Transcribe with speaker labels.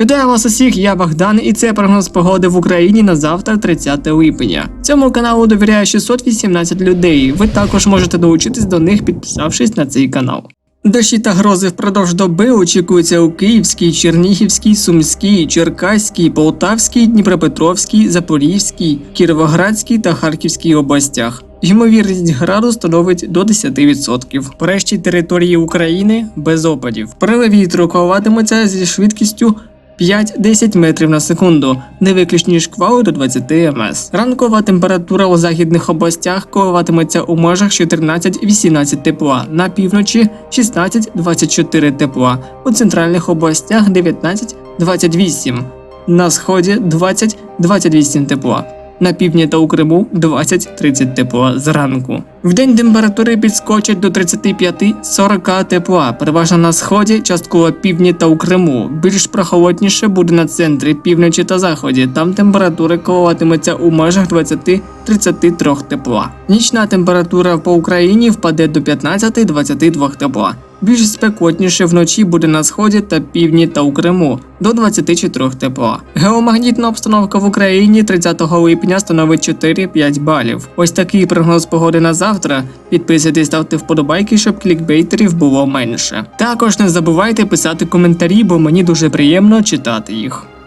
Speaker 1: Вітаю вас усіх, я Богдан, і це прогноз погоди в Україні на завтра, 30 липня. Цьому каналу довіряє 618 людей. Ви також можете долучитись до них, підписавшись на цей канал. Дощі та грози впродовж доби очікуються у Київській, Чернігівській, Сумській, Черкаській, Полтавській, Дніпропетровській, Запорізькій, Кіровоградській та Харківській областях. Ймовірність граду становить до 10%. По решті території України без опадів. Пориви вітру коливатимуться зі швидкістю 5-10 метрів на секунду, не виключні шквали до 20 МС. Ранкова температура у західних областях коливатиметься у межах 14-18 тепла, на півночі 16-24 тепла, у центральних областях 19-28, на сході 20-28 тепла. На півдні та у Криму 20-30 тепла зранку. Вдень температури підскочать до 35-40 тепла, переважно на сході, частково півдні та у Криму. Більш прохолодніше буде на центрі, півночі та заході. Там температури коливатимуться у межах 20-33 тепла. Нічна температура по Україні впаде до 15-22 тепла. Більш спекотніше вночі буде на сході та півдні та у Криму до 24 тепла. Геомагнітна обстановка в Україні 30 липня становить 4-5 балів. Ось такий прогноз погоди на завтра. Підписуйтесь, ставте вподобайки, щоб клікбейтерів було менше. Також не забувайте писати коментарі, бо мені дуже приємно читати їх.